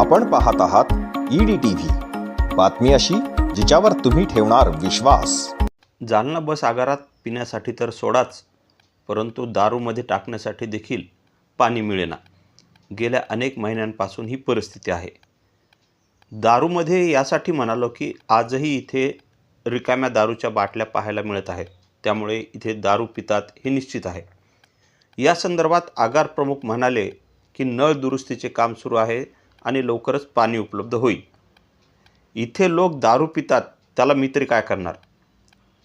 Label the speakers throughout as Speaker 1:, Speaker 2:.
Speaker 1: आपण पाहत आहात ईडी टीव्ही बातमी अशी जिच्यावर तुम्ही ठेवणार विश्वास.
Speaker 2: जालना बस आगारात पिण्यासाठी तर सोडाच परंतु दारूमध्ये टाकण्यासाठी देखील पाणी मिळेना. गेल्या अनेक महिन्यांपासून ही परिस्थिती आहे. दारूमध्ये यासाठी म्हणालो की आजही इथे रिकाम्या दारूच्या बाटल्या पाहायला मिळत आहेत. त्यामुळे इथे दारू पितात हे निश्चित आहे. या संदर्भात आगार प्रमुख म्हणाले की नळ दुरुस्तीचे काम सुरू आहे. आणि लवकरच पाणी उपलब्ध होईल. इथे लोक दारू पितात त्याला मी तरी काय करणार?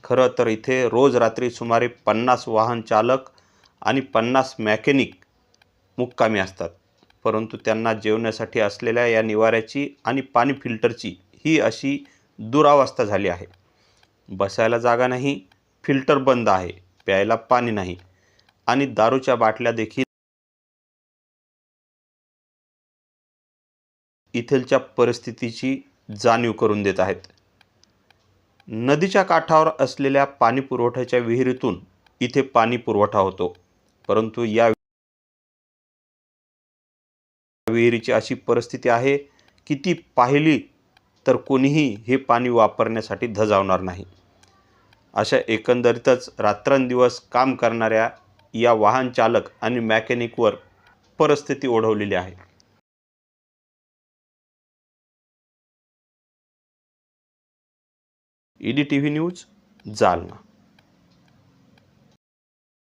Speaker 2: खरं तर इथे रोज रात्री सुमारे पन्नास वाहन चालक आणि पन्नास मॅकॅनिक मुक्कामी असतात. परंतु त्यांना जेवण्यासाठी असलेल्या या निवाऱ्याची आणि पाणी फिल्टरची ही अशी दुरावस्था झाली आहे. बसायला जागा नाही फिल्टर बंद आहे प्यायला पाणी नाही आणि दारूच्या बाटल्या देखील इथलच्या परिस्थितीची जाणीव करून देत आहेत. नदीच्या काठावर असलेल्या पाणी पुरवठ्याच्या विहिरीतून इथे पाणी पुरवठा होतो. परंतु या विहिरीची अशी परिस्थिती आहे की ती पाहिली तर कोणीही हे पाणी वापरण्यासाठी धजावणार नाही. अशा एकंदरीतच रात्रंदिवस काम करणाऱ्या या वाहन चालक आणि मॅकॅनिकवर परिस्थिती ओढवलेली आहे. ED T V news Jalna.